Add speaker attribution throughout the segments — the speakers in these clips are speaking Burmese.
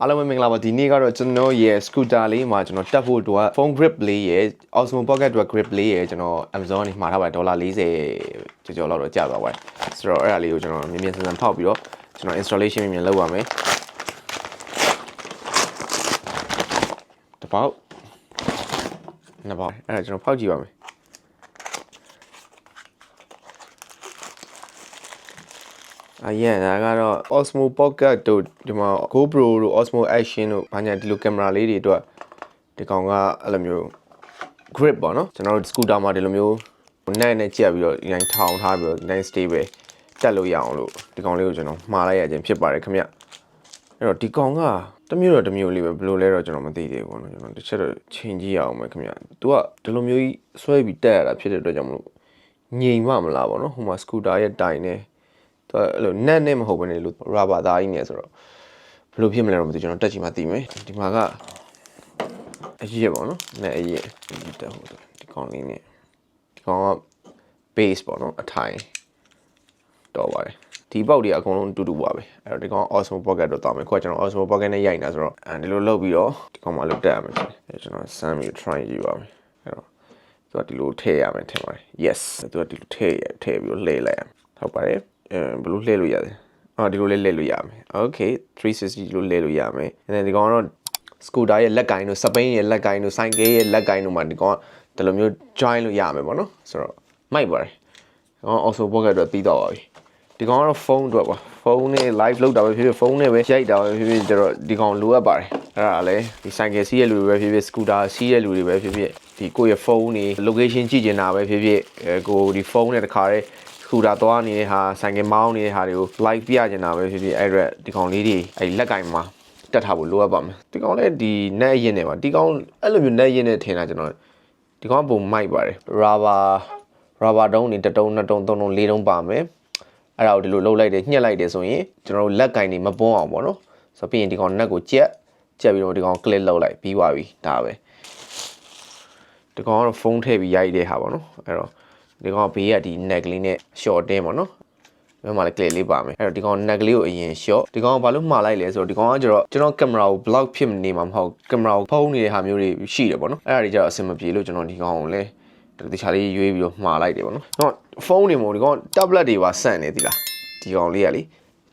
Speaker 1: အားလုံးပဲမင်္ဂလာပါဒီနေ့ကတော့ကျွန်တော်ရဲ့ scooter လေးမှာကျွန်တော်တက်ဖို့တော့ phone grip လေးရဲ့ Osmo Pocket အတွက် grip လေးရဲ့ကျွန်တော် Amazon နေမှာထားပါတယ်ဒေါ်လာ40ကျော်ကျော်လောက်တော့ကျသွားပါတယ်ဆိုတော့အဲ့ဒါလေးကိုကျွန်တော်မြင်မြင်ဆန်ဆန်ဖောက်ပြီးတော့ကျွန်တော် installation မြင်မြင်လုပ်ပါမယ်တစ်ပေါက်နှစ်ပေါက်အဲ့ဒါကျွန်တော်ဖောက်ကြည့်ပါမယ် အရင်ဒါကတော့ Osmo Pocket တို့ဒီမှာ GoPro တို့ Osmo Action တို့ဘာညာဒီလိုကင်မရာလေးတွေအတွက်ဒီကောင်ကအဲ့လိုမျိုး grip ပေါ့နော်ကျွန်တော်တို့ scooter မှာဒီလိုမျိုးနဲ့နဲ့ကြက်ပြီးတော့ဒီတိုင်းထောင်ထားပြီးတော့ဒီတိုင်း stay ပဲတက်လို့ရအောင်လို့ဒီကောင်လေးကိုကျွန်တော်မှားလိုက်ရခြင်းဖြစ်ပါတယ်ခင်ဗျအဲ့တော့ဒီကောင်ကတစ်မျိုးတော့တစ်မျိုးလေးပဲဘယ်လိုလဲတော့ကျွန်တော်မသိသေးဘူးပေါ့နော်ကျွန်တော်တစ်ချက်တော့ချိန်ကြည့်ရအောင်ပဲခင်ဗျ။ तू ကဒီလိုမျိုးကြီးဆွဲပြီးတက်ရတာဖြစ်တဲ့အတွက်ကြောင့်မလို့ငြိမ်မမလားပေါ့နော်ဟိုမှာ scooter ရဲ့တိုင်နဲ့ သူကအဲ့လိုနက်နဲ့မဟုတ်ဘဲနဲ့လို့ရာဘာသားကြီးနေဆိုတော့ဘယ်လိုဖြစ်မလဲတော့မသိကျွန်တော်တက်ချင်မှသိမယ်ဒီမှာကအရေးပေါ့နော်နဲ့အရေးဒီတက်ဟိုဒီကောင်းလေးနဲ့ဒီကောင်က base ပေါ့နော်အထိုင်တော့ပါတယ်ဒီပေါက်တွေအကုန်လုံးတူတူပါပဲအဲ့တော့ဒီကောင် Osmo Pocket တော့တောင်းမယ်ခုကကျွန်တော် Osmo Pocket နဲ့ရိုက်နေတာဆိုတော့အဲဒီလိုလုပ်ပြီးတော့ဒီကောင်မှလုပ်တက်ရမယ်အဲ့ကျွန်တော်စမ်းပြီး try ကြည့်ပါမယ်အဲ့တော့သူကဒီလိုထည့်ရမယ်ထင်ပါတယ် yes သူကဒီလိုထည့်ရထည့်ပြီးတော့လှည့်လိုက်ရဟုတ်ပါတယ် အဲဘယ်လိုလှည့်လို့ရလဲအော်ဒီလိုလေးလှည့်လို့ရမယ် okay 360ဒီလိုလှည့်လို့ရမယ် and then ဒီကောင်ကတော့စကူတာရဲ့လက်ကိုင်းတို့စပိန်ရဲ့လက်ကိုင်းတို့ဆိုင်ကယ်ရဲ့လက်ကိုင်းတို့မှာဒီကောင်ကဒီလိုမျိုး join လို့ရမယ်ပေါ့နော်ဆိုတော့မိုက်ပါတယ်ဒီကောင် also pocket အတွက်ပြီးတော့ပါပြီဒီကောင်ကတော့ဖုန်းအတွက်ပါဖုန်းနဲ့ live လုပ်တာပဲဖြစ်ဖြစ်ဖုန်းနဲ့ပဲရိုက်တာပဲဖြစ်ဖြစ်ကျတော့ဒီကောင်လိုအပ်ပါတယ်အဲ့ဒါလည်းဒီဆိုင်ကယ်စီးရဲ့လူတွေပဲဖြစ်ဖြစ်စကူတာစီးရဲ့လူတွေပဲဖြစ်ဖြစ်ဒီကိုယ့်ရဲ့ဖုန်းနေ location ကြည့်ကျင်တာပဲဖြစ်ဖြစ်အဲကိုဒီဖုန်းနဲ့တခါတည်း စကူတာသွားနေတဲ့ဟာဆိုင်ကယ်မောင်းနေတဲ့ဟာတွေကို live ပြကျင်တာပဲဖြစ်ဖြစ်အဲ့ရက်ဒီကောင်လေးတွေအဲ့လက်ကင်မှာတက်ထားဖို့လိုအပ်ပါမယ်ဒီကောင်လည်းဒီနက်ရင်နေပါဒီကောင်အဲ့လိုမျိုးနက်ရင်နေထင်တာကျွန်တော်ဒီကောင်ကပုံမိုက်ပါတယ်ရာဘာရာဘာတုံးနေတစ်တုံးနှစ်တုံးသုံးတုံးလေးတုံးပါမယ်အဲ့ဒါကိုဒီလိုလှုပ်လိုက်တယ်ညှက်လိုက်တယ်ဆိုရင်ကျွန်တော်တို့လက်ကင်နေမပွန်းအောင်ပေါ့နော်ဆိုတော့ပြီးရင်ဒီကောင်နက်ကိုကြက်ကြက်ပြီးတော့ဒီကောင် click လုပ်လိုက်ပြီးသွားပြီဒါပဲဒီကောင်ကတော့ဖုန်းထည့်ပြီးရိုက်တဲ့ဟာပေါ့နော်အဲ့တော့ ဒီကောင်ကဘေးကဒီ neck လေးနဲ့ short တင်းပေါ့နော်ဒီမှာလည်း click လေးပါမယ်အဲ့တော့ဒီကောင် neck လေးကိုအရင် shot ဒီကောင်ကဘာလို့မှားလိုက်လဲဆိုတော့ဒီကောင်ကကျတော့ကျွန်တော်ကင်မရာကို block ဖြစ်နေမှာမဟုတ်ကင်မရာကိုဖုံးနေတဲ့ဟာမျိုးတွေရှိတယ်ပေါ့နော်အဲ့ဒါတွေကျတော့အဆင်မပြေလို့ကျွန်တော်ဒီကောင်ကိုလည်းတခြားလေးရွေးပြီးတော့မှားလိုက်တယ်ပေါ့နော်တော့ဖုန်းတွေမို့ဒီကောင် tablet တွေပါဆန့်နေသီလားဒီကောင်လေးကလေ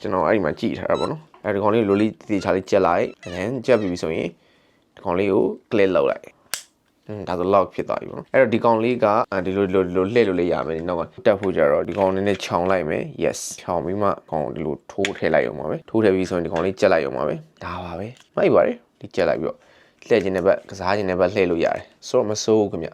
Speaker 1: ကျွန်တော်အဲ့ဒီမှာကြည့်ထားတာပေါ့နော်အဲ့ဒီကောင်လေးလိုလေးတခြားလေးကြက်လိုက် and then ကြက်ပြီးပြီဆိုရင်ဒီကောင်လေးကို click လုပ်လိုက်อืม ဒါဆို lock ဖြစ်သွားပြီပေါ့နော်အဲ့တော့ဒီကောင်လေးကဒီလိုဒီလိုဒီလိုလှည့်လို့လေးရမယ်ဒီနောက်ကတက်ဖို့ကြတော့ဒီကောင်နည်းနည်းခြောင်လိုက်မယ် yes ခြောင်ပြီးမှကောင်ဒီလိုထိုးထည့်လိုက်အောင်ပါပဲထိုးထည့်ပြီးဆိုရင်ဒီကောင်လေးကြက်လိုက်အောင်ပါပဲဒါပါပဲမိုက်ပါတယ်ဒီကြက်လိုက်ပြီးတော့လှည့်ခြင်းတဲ့ဘက်ကစားခြင်းတဲ့ဘက်လှည့်လို့ရတယ်ဆိုတော့မစိုးဘူးခင်ဗျ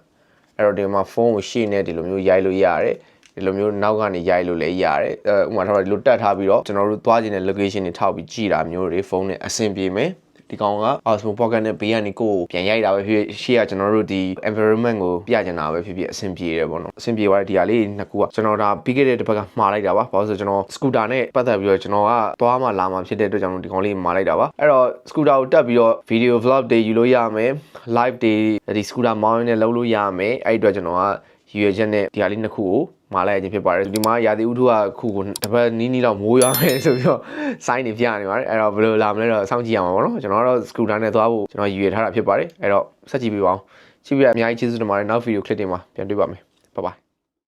Speaker 1: အဲ့တော့ဒီမှာဖုန်းကိုရှေ့နဲ့ဒီလိုမျိုးရိုက်လို့ရတယ်ဒီလိုမျိုးနောက်ကနေရိုက်လို့လည်းရတယ်အဲဥပမာထားပါဒီလိုတက်ထားပြီးတော့ကျွန်တော်တို့သွားခြင်းတဲ့ location တွေထောက်ပြီးကြည့်တာမျိုးတွေဖုန်းနဲ့အဆင်ပြေမယ် ဒီကောင်က Osmo Pocket နဲ့ဘေးကနေကိုယ်ပြန်ရိုက်တာပဲဖြစ်ဖြစ်ရှေ့ကကျွန်တော်တို့ဒီ environment ကိုပြချင်တာပဲဖြစ်ဖြစ်အဆင်ပြေတယ်ပေါ့နော်အဆင်ပြေသွားတဲ့ဒီဟာလေးနှစ်ခုကကျွန်တော်ဒါပြီးခဲ့တဲ့တစ်ပတ်ကမှားလိုက်တာပါဘာလို့ဆိုကျွန်တော် scooter နဲ့ပတ်သက်ပြီးတော့ကျွန်တော်ကသွားမှလာမှဖြစ်တဲ့အတွက်ကြောင့်ဒီကောင်လေးမှားလိုက်တာပါအဲ့တော့ scooter ကိုတက်ပြီးတော့ video vlog တွေယူလို့ရမယ် live တွေဒီ scooter မောင်းရင်းနဲ့လုပ်လို့ရမယ်အဲ့ဒီအတွက်ကျွန်တော်က ရည်ရွယ်ချက်နဲ့ဒီဟာလေးနှစ်ခုကိုမာလိုက်ခြင်းဖြစ်ပါတယ်ဒီမှာရာသီဥတုကခုကိုတစ်ပတ်နီးနီးလောက်မိုးရွာမယ်ဆိုပြီးတော့စိုင်းနေပြနေပါတယ်အဲ့တော့ဘယ်လိုလာမလဲတော့စောင့်ကြည့်ရမှာပေါ့နော်ကျွန်တော်ကတော့စကူတာနဲ့သွားဖို့ကျွန်တော်ရည်ရွယ်ထားတာဖြစ်ပါတယ်အဲ့တော့ဆက်ကြည့်ပေးပါအောင်ကြည့်ပြအများကြီးကျေးဇူးတင်ပါတယ်နောက်ဗီဒီယိုကလစ်တွေမှာပြန်တွေ့ပါမယ်ဘိုင်ဘိုင်